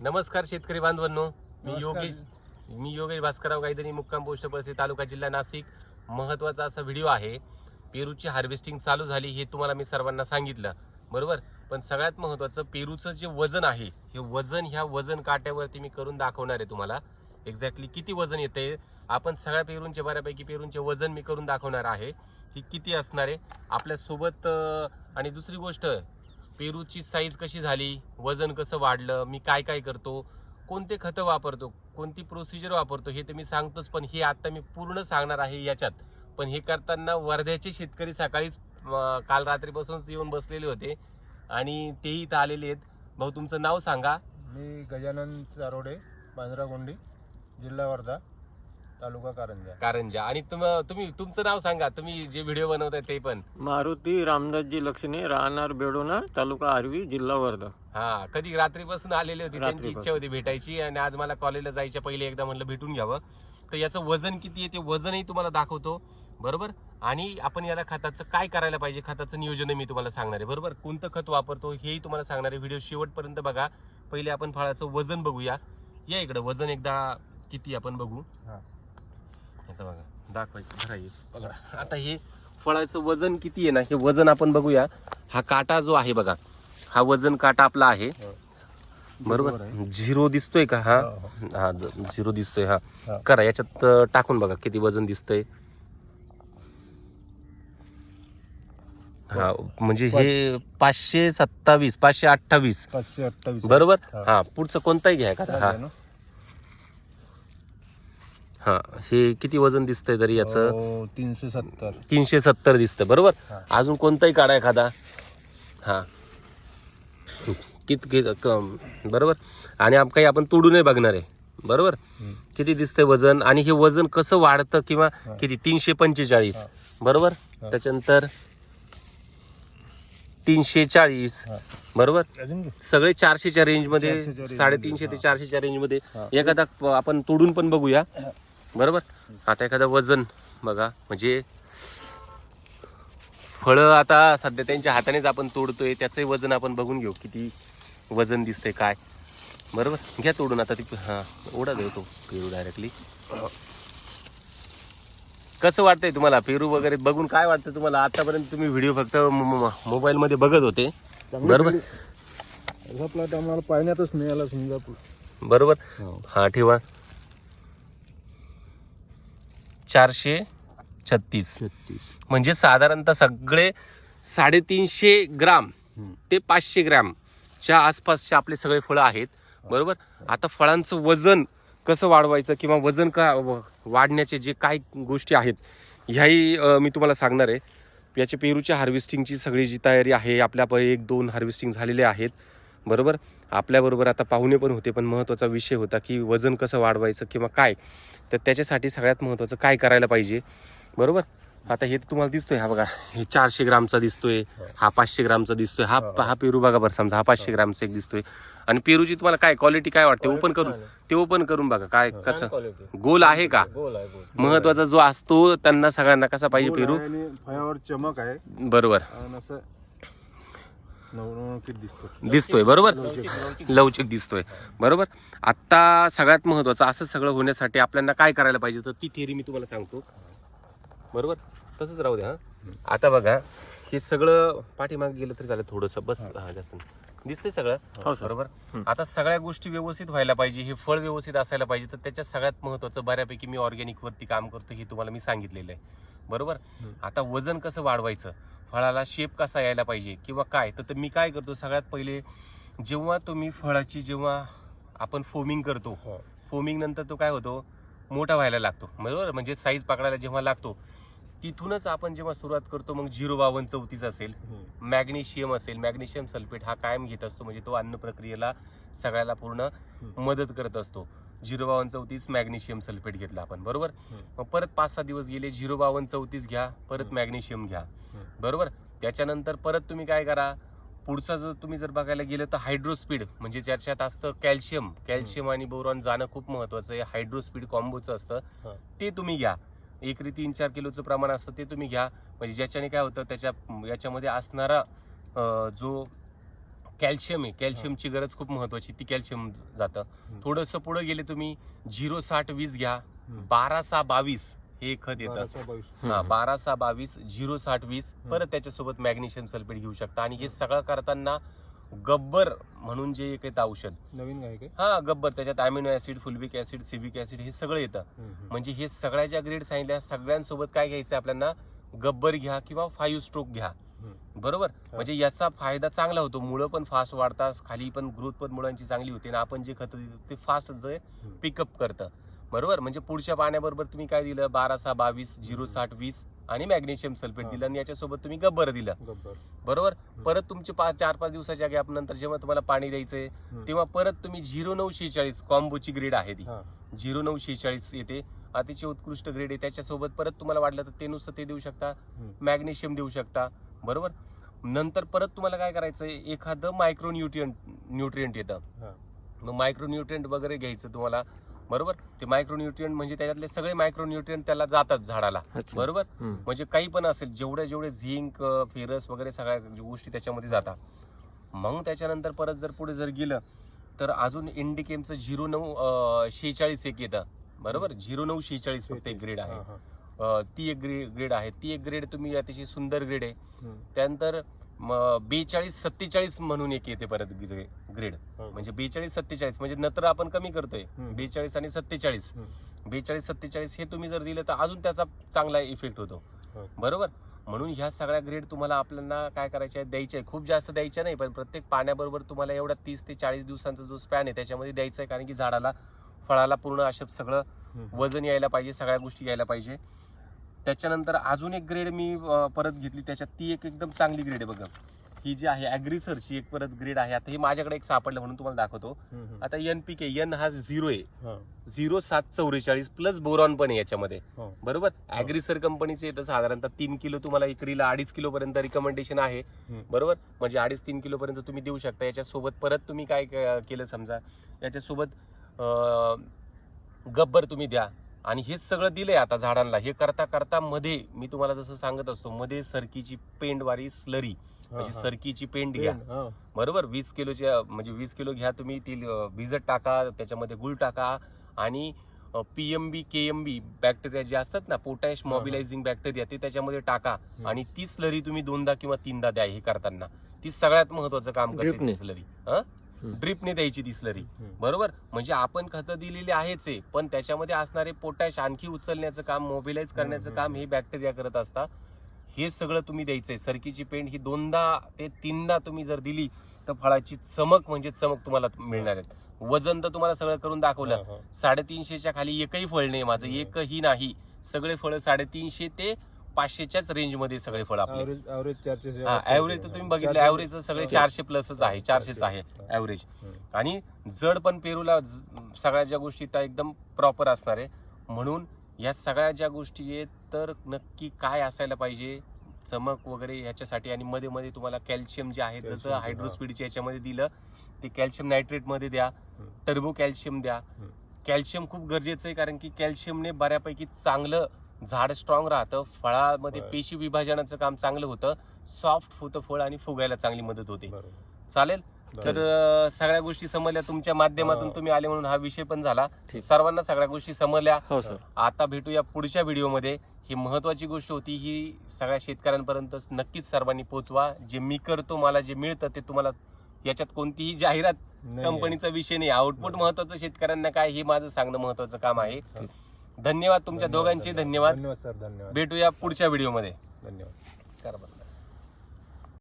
नमस्कार शेतकरी बांधवांनो. मी. योगेश मी योगेश भास्करराव गायधनी मुक्काम पोस्ट परिसर तालुका जिल्हा नाशिक. महत्त्वाचा असा व्हिडिओ आहे पेरूची हार्वेस्टिंग चालू झाली हे तुम्हाला मी सर्वांना सांगितलं. बरोबर? पण सगळ्यात महत्वाचं पेरूचं जे वजन आहे हे वजन ह्या वजन काट्यावरती मी करून दाखवणार आहे तुम्हाला. एक्झॅक्टली किती वजन येते? आपण सगळ्या पेरूंचे बऱ्यापैकी पेरूंचे वजन मी करून दाखवणार आहे. की किती असणार आहे? आपल्यासोबत आणि दुसरी गोष्ट पेरूची साईज कशी झाली? वजन कसं वाढलं? मी काय काय करतो? कोणते खतं वापरतो? कोणती प्रोसिजर वापरतो? हे तर मी सांगतोच पण हे आत्ता मी पूर्ण सांगणार आहे याच्यात. पण हे करताना वर्ध्याचे शेतकरी सकाळीच काल रात्रीपासूनच येऊन बसलेले होते आणि तेही इथं आलेले आहेत. भाऊ तुमचं नाव सांगा. मी गजानन चारोडे बांद्रा गोंडी जिल्हा वर्धा. तालुका कारंजा. कारंजा. आणि तुम तुम्ही तुमचं नाव सांगा. तुम्ही जे व्हिडिओ बनवताय ते पण. मारुती रामदासजी लक्षणे राहणार बेडोना तालुका आर्वी जिल्हा वर्धा. हा कधी रात्रीपासून आलेली होती. त्यांची. इच्छा होती भेटायची आणि आज मला कॉलेजला जायच्या पहिले एकदा म्हणलं भेटून घ्यावं. तर याचं वजन किती आहे ते वजनही तुम्हाला दाखवतो. बरोबर? आणि आपण याला खताचं काय करायला पाहिजे? खताचं नियोजन मी तुम्हाला सांगणार आहे. बरोबर? कोणतं खत वापरतो हेही तुम्हाला सांगणार आहे. व्हिडिओ शेवटपर्यंत बघा. पहिले आपण फळाचं वजन बघूया. या इकडं वजन एकदा किती आपण बघू. हा. आता बघा दाखवायचं धरा हे. बघा आता हे फळाचं वजन किती आहे ना हे वजन आपण बघूया हा काटा जो आहे बघा हा वजन काटा आपला आहे. बरोबर. झिरो दिसतोय का हा हो, हो. हा झिरो दिसतोय हा. करा याच्यात टाकून बघा किती वजन दिसतंय हा म्हणजे हे पाचशे सत्तावीस पाचशे अठ्ठावीस पाचशे अठ्ठावीस बरोबर हा. पुढचं कोणताही घ्या का हा? हा हे किती वजन दिसतंय तरी याचं? तीनशे सत्तर. तीनशे सत्तर दिसतं बरोबर. अजून कोणताही काढा एखादा. हा. कित कित क- बरोबर? आणि आप- काही आपण तोडू नाही बघणार आहे. बरोबर. किती दिसतंय वजन? आणि हे वजन कसं वाढतं किंवा. किती? तीनशे पंचेचाळीस. बरोबर. त्याच्यानंतर तीनशे चाळीस. बरोबर? अजून घे. सगळे चारशेच्या रेंजमध्ये चारशेच्या range साडेतीनशे मध्ये, ते चारशेच्या रेंजमध्ये. एखादा प- आपण तोडून पण बघूया. बरोबर? आता एखादं वजन बघा म्हणजे फळं आता सध्या त्यांच्या हातानेच आपण तोडतोय त्याचंही वजन आपण बघून घेऊ किती वजन दिसतंय काय. बरोबर? घ्या तोडून आता ती हा ओढा देतो पेरू डायरेक्टली कसं वाटतंय तुम्हाला? पेरू वगैरे बघून काय वाटतं तुम्हाला? आतापर्यंत तुम्ही व्हिडिओ फक्त मोबाईल मध्ये बघत होते. बरोबर? आम्हाला पाहण्यातच मिळाला समजा बरोबर? हो. हा ठेवा. चारशे छत्तीस. छत्तीस. म्हणजे साधारणतः सगळे साडेतीनशे ग्राम. ते पाचशे ग्रामच्या आसपासचे आपले सगळे फळं आहेत. बरोबर? आता फळांचं वजन कसं वाढवायचं किंवा वजन का वाढण्याचे जे काय गोष्टी आहेत ह्याही मी तुम्हाला सांगणार आहे. याच्या पेरूच्या हार्वेस्टिंगची सगळी जी तयारी आहे आपल्या एक दोन हार्वेस्टिंग झालेले आहेत. बरोबर? आपल्याबरोबर आता पाहुणे पण होते पण महत्त्वाचा विषय होता की वजन कसं वाढवायचं किंवा काय. तर त्याच्यासाठी सगळ्यात महत्त्वाचं काय करायला पाहिजे? बरोबर? आता हे तुम्हाला दिसतोय हा बघा हे चारशे ग्रामचा दिसतोय हा पाचशे ग्रामचा दिसतोय हा हा. पेरू बघा बरं समजा हा पाचशे ग्रामचा एक दिसतोय. आणि पेरूची तुम्हाला काय क्वालिटी काय वाटते? ओपन करून ते ओपन करून बघा काय कसं? गोल आहे का? महत्त्वाचा जो असतो त्यांना सगळ्यांना कसा पाहिजे पेरू? चमक आहे. बरोबर आणि असं नवनवकीत दिसतो दिसतोय. बरोबर? लवचिक दिसतोय. बरोबर? आता सगळ्यात महत्वाचं असं सगळं होण्यासाठी आपल्याला काय करायला पाहिजे तर ती थिअरी मी तुम्हाला सांगतो. बरोबर? तसंच राहू द्या हा. आता बघा हे सगळं पाठीमागे गेलं तरी चालेल थोडंसं. बस हा. जास्त. दिसतंय सगळं? हो. बरोबर? आता सगळ्या गोष्टी व्यवस्थित व्हायला पाहिजे हे फळ व्यवस्थित असायला पाहिजे तर त्याच्यात सगळ्यात महत्वाचं बऱ्यापैकी मी ऑर्गॅनिक वरती काम करतो हे तुम्हाला मी सांगितलेलं आहे. बरोबर? आता वजन कसं वाढवायचं? फळाला शेप कसा यायला पाहिजे किंवा काय? तर मी काय करतो सगळ्यात पहिले जेव्हा तुम्ही फळाची जेव्हा आपण फोमिंग करतो हो. फोमिंग नंतर तो काय होतो? मोठा व्हायला लागतो. बरोबर? म्हणजे साईज पकडायला जेव्हा लागतो तिथूनच आपण जेव्हा सुरुवात करतो मग झिरो बावन्न चौतीस असेल मॅग्नेशियम असेल मॅग्नेशियम सल्फेट हा कायम घेत असतो म्हणजे तो अन्न प्रक्रियेला सगळ्याला पूर्ण मदत करत असतो. झिरो बावन्न चौतीस मॅग्नेशियम सल्फेट घेतला आपण बरोबर? मग परत पाच सहा दिवस गेले झिरो बावन्न चौतीस घ्या परत मॅग्नेशियम घ्या बरोबर? त्याच्यानंतर परत तुम्ही काय करा पुढचा जर तुम्ही जर बघायला गेलं तर हायड्रोस्पीड म्हणजे ज्याच्यात असतं कॅल्शियम कॅल्शियम आणि बोरॉन जाणं खूप महत्वाचं आहे हायड्रोस्पीड कॉम्बोचं असतं. ते तुम्ही घ्या. एकरी तीन चार किलोचं प्रमाण असतं ते तुम्ही घ्या. म्हणजे ज्याच्याने काय होतं त्याच्या याच्यामध्ये असणारा जो कॅल्शियम आहे. कॅल्शियमची गरज खूप महत्वाची ती कॅल्शियम जातं. थोडंसं पुढे गेले तुम्ही झिरो साठ वीस घ्या. बारा सहा बावीस हे खत येतं. हा बारा सहा बावीस झिरो साठ वीस परत त्याच्यासोबत मॅग्नेशियम सल्फेट घेऊ शकता. आणि हे सगळं करताना गब्बर म्हणून जे एक येतं औषध. नवीन हा गब्बर त्याच्यात अमिनो ऍसिड फुलबिक ऍसिड सिबिक ऍसिड हे सगळं येतं. म्हणजे हे सगळ्या ज्या ग्रेड सांगितल्या सगळ्यांसोबत काय घ्यायचं आपल्याला? गब्बर घ्या किंवा फाईव्ह स्ट्रोक घ्या. बरोबर? म्हणजे याचा फायदा चांगला होतो. मुळं पण फास्ट वाढतात खाली पण ग्रोथ पण मुळांची चांगली होते. आणि आपण जे खत देतो ते फास्ट जे पिकअप करतं. बरोबर? म्हणजे पुढच्या पाण्याबरोबर तुम्ही काय दिलं? बारा सहा बावीस झिरो साठ वीस आणि मॅग्नेशियम सल्फेट. दिलं आणि याच्यासोबत तुम्ही गब्बर दिलं. बरोबर? परत तुमचे पाच चार पाच दिवसाच्या गॅप नंतर जेव्हा तुम्हाला पाणी द्यायचंय. तेव्हा परत तुम्ही झिरो नऊ शेहेचाळीस कॉम्बोची ग्रेड आहे ती. झिरो नऊ शेहेचाळीस येते. अतिशय उत्कृष्ट ग्रेड आहे. त्याच्यासोबत परत तुम्हाला वाटलं तर ते नुसतं ते देऊ शकता. मॅग्नेशियम देऊ शकता. बरोबर? नंतर परत तुम्हाला काय करायचंय? एखादं मायक्रो न्यूट्रियंट न्यूट्रियंट येतं. हा. मग मायक्रो न्यूट्रियंट वगैरे घ्यायचं तुम्हाला. बरोबर? ते मायक्रो न्यूट्रियंट म्हणजे त्याच्यातले सगळे मायक्रो न्यूट्रियंट त्याला जातात झाडाला. बरोबर. म्हणजे काही पण असेल जेवढे जेवढे झिंक फेरस वगैरे सगळ्या गोष्टी त्याच्यामध्ये जातात. मग त्याच्यानंतर परत जर पुढे जर गेलं तर अजून इंडिकेमचं झिरो नऊ शेहेचाळीस एक येतं. बरोबर? झिरो नऊ शेहेचाळीस फक्त एक ग्रेड आहे. ती एक ग्रेड ग्रेड आहे ती एक ग्रेड तुम्ही अतिशय सुंदर ग्रेड आहे. त्यानंतर बेचाळीस सत्तेचाळीस म्हणून एक येते परत ग्रे ग्रेड हो. म्हणजे बेचाळीस सत्तेचाळीस म्हणजे नत्र आपण कमी करतोय. बेचाळीस आणि सत्तेचाळीस. बेचाळीस सत्तेचाळीस हे तुम्ही जर दिलं तर अजून त्याचा चांगला इफेक्ट होतो हो. बरोबर म्हणून ह्या सगळ्या ग्रेड तुम्हाला आपल्याला काय करायच्या आहेत द्यायच्या आहे खूप जास्त द्यायच्या नाही पण प्रत्येक पाण्याबरोबर तुम्हाला एवढा तीस ते चाळीस दिवसांचा जो स्पॅन आहे त्याच्यामध्ये द्यायचा आहे कारण की झाडाला फळाला पूर्ण असं सगळं. वजन यायला पाहिजे सगळ्या गोष्टी यायला पाहिजे त्याच्यानंतर अजून एक ग्रेड मी परत घेतली. त्याच्यात ती एक एकदम चांगली ग्रेड आहे बघा. ही जी आहे ॲग्रिसरची एक परत ग्रेड आहे. आता ही माझ्याकडे एक सापडलं म्हणून तुम्हाला दाखवतो. आता एन पी के एन हा झिरो आहे. झिरो सात चौवेचाळीस प्लस बोरॉन पण आहे याच्यामध्ये. हो. बरोबर? ॲग्रिसर कंपनीचे येतं साधारणतः तीन किलो तुम्हाला एकरीला अडीच किलो पर्यंत रिकमेंडेशन आहे. बरोबर? म्हणजे अडीच तीन किलो पर्यंत तुम्ही देऊ शकता. याच्यासोबत परत तुम्ही काय केलं समजा? याच्यासोबत गब्बर तुम्ही द्या. आणि हे सगळं दिलंय आता झाडांना हे करता करता मध्ये मी तुम्हाला जसं सांगत असतो मध्ये सरकीची पेंडवारी स्लरी म्हणजे. सरकीची पेंड घ्या. बरोबर वीस किलोच्या म्हणजे वीस किलो घ्या तुम्ही ती भिजत टाका त्याच्यामध्ये गुळ टाका आणि P M B K M B bacteria जे असतात ना पोटॅश. मॉबिलायझिंग बॅक्टेरिया ते त्याच्यामध्ये टाका. आणि ती स्लरी तुम्ही दोनदा किंवा तीनदा द्या हे करताना ती सगळ्यात महत्वाचं काम करते स्लरी. ड्रिपने द्यायची ती. स्लरी हम्म. बरोबर? म्हणजे आपण खतं दिलेली आहेच आहे पण त्याच्यामध्ये असणारे पोटॅश आणखी उचलण्याचं काम मोबिलाइज करण्याचं काम हे बॅक्टेरिया करत असतात. हे सगळं तुम्ही द्यायचंय. सरकीची पेंट ही दोनदा ते तीनदा तुम्ही जर दिली तर फळाची चमक म्हणजे चमक तुम्हाला मिळणार आहेत वजन तर तुम्हाला सगळं करून दाखवलं. साडेतीनशेच्या खाली एकही फळ नाही माझं. एकही नाही. सगळे फळ साडेतीनशे ते पाचशेच्याच रेंजमध्ये सगळे फळ आपले. हा ऍव्हरेज तर तुम्ही बघितलं ऍव्हरेज सगळे चारशे प्लसच आहे चारशेच आहे ऍव्हरेज आणि जड पण पेरूला सगळ्या ज्या गोष्टी त्या एकदम प्रॉपर असणार आहे. म्हणून या सगळ्या ज्या गोष्टी आहेत तर नक्की काय असायला पाहिजे? चमक वगैरे ह्याच्यासाठी आणि मध्ये मध्ये तुम्हाला कॅल्शियम जे आहे जसं हा. हायड्रोस्पीडच्या याच्यामध्ये दिलं ते कॅल्शियम नायट्रेटमध्ये द्या. टर्बो कॅल्शियम द्या. कॅल्शियम खूप गरजेचं आहे कारण की कॅल्शियमने बऱ्यापैकी चांगलं झाड स्ट्रॉंग राहतं फळामध्ये बरं. पेशी विभाजनाचं काम चांगलं होतं सॉफ्ट होतं फळ आणि फुगायला चांगली मदत होते. चालेल? तर अं, सगळ्या गोष्टी समजल्या तुमच्या माध्यमातून हा. तुम्ही आले म्हणून हा विषय पण झाला. ठीक. सर्वांना सगळ्या गोष्टी समजल्या. हो सर. आता भेटूया पुढच्या व्हिडिओमध्ये. ही महत्वाची गोष्ट होती ही सगळ्या शेतकऱ्यांपर्यंत नक्कीच सर्वांनी पोहोचवा. जे मी करतो मला जे मिळतं ते तुम्हाला याच्यात कोणतीही जाहिरात कंपनीचा विषय नाही. आउटपुट महत्वाचं शेतकऱ्यांना काय हे माझं सांगणं महत्वाचं काम आहे. धन्यवाद तुमच्या दोघांचे धन्यवाद. धन्यवाद सर धन्यवाद. भेटूया पुढच्या व्हिडिओमध्ये. धन्यवाद. करा बरं.